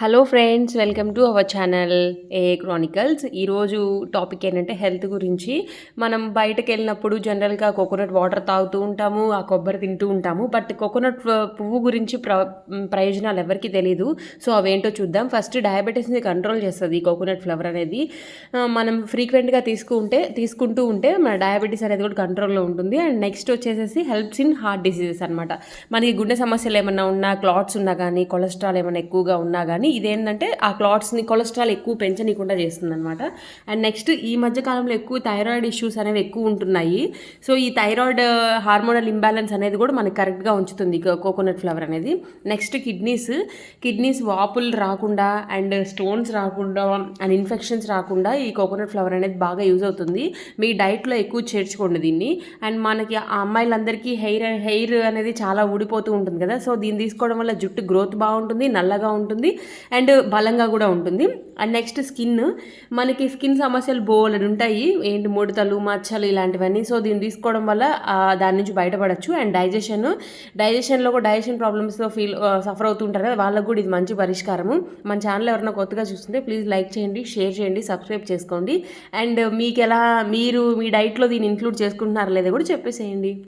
Hello friends welcome to our channel A chronicles ఈరోజు topic ఏంటంటే health గురించి. మనం బయటకు వెళ్ళినప్పుడు జనరల్గా కోకోనట్ వాటర్ తాగుతూ ఉంటాము ఆ కొబ్బరి తింటూ ఉంటాము. బట్ కోకోనట్ పువ్వు గురించి ప్ర ప్రయోజనాలు ఎవరికి తెలియదు సో అవేంటో చూద్దాం. ఫస్ట్ డయాబెటీస్ని కంట్రోల్ చేస్తుంది ఈ కోకోనట్ ఫ్లవర్ అనేది. మనం ఫ్రీక్వెంట్గా తీసుకుంటే తీసుకుంటూ ఉంటే మన డయాబెటీస్ అనేది కూడా కంట్రోల్లో ఉంటుంది. అండ్ నెక్స్ట్ వచ్చేసేసి హెల్ప్స్ ఇన్ హార్ట్ డిసీజెస్ అనమాట మనకి గుండె సమస్యలు ఏమైనా ఉన్నా క్లాట్స్ ఉన్నా కానీ కొలెస్ట్రాల్ ఏమైనా ఎక్కువగా ఉన్నా కానీ ఇదేంటంటే ఆ క్లాట్స్ని కొలెస్ట్రాల్ ఎక్కువ పెంచనీయకుండా చేస్తుంది అనమాట అండ్ నెక్స్ట్ ఈ మధ్య కాలంలో ఎక్కువ థైరాయిడ్ ఇష్యూస్ అనేవి ఎక్కువ ఉంటున్నాయి. సో ఈ థైరాయిడ్ హార్మోనల్ ఇంబ్యాలెన్స్ అనేది కూడా మనకి కరెక్ట్గా ఉంచుతుంది కోకోనట్ ఫ్లవర్ అనేది. నెక్స్ట్ కిడ్నీస్ కిడ్నీస్ వాపులు రాకుండా అండ్ స్టోన్స్ రాకుండా అండ్ ఇన్ఫెక్షన్స్ రాకుండా ఈ కోకోనట్ ఫ్లవర్ అనేది బాగా యూజ్ అవుతుంది. మీ డైట్లో ఎక్కువ చేర్చుకోండి దీన్ని. అండ్ మనకి ఆ అమ్మాయిలందరికీ హెయిర్ హెయిర్ అనేది చాలా ఊడిపోతూ ఉంటుంది కదా. సో దీన్ని తీసుకోవడం వల్ల జుట్టు గ్రోత్ బాగుంటుంది నల్లగా ఉంటుంది. అండ్ బలంగా కూడా ఉంటుంది. అండ్ నెక్స్ట్ స్కిన్ మనకి స్కిన్ సమస్యలు బోలెడు ఉంటాయి. ఏంటి ముడతలు మచ్చలు ఇలాంటివన్నీ. సో దీన్ని తీసుకోవడం వల్ల దాని నుంచి బయటపడచ్చు. అండ్ డైజెషన్ డైజెషన్లో కూడా డైజెషన్ ప్రాబ్లమ్స్లో ఫీల్ సఫర్ అవుతుంటారు కదా వాళ్ళకు కూడా ఇది మంచి పరిష్కారము. మన ఛానల్ ఎవరైనా కొత్తగా చూస్తుంటే ప్లీజ్ లైక్ చేయండి షేర్ చేయండి సబ్స్క్రైబ్ చేసుకోండి. అండ్ మీకు ఎలా మీరు మీ డైట్లో దీన్ని ఇంక్లూడ్ చేసుకుంటున్నారా లేదా కూడా చెప్పేసేయండి.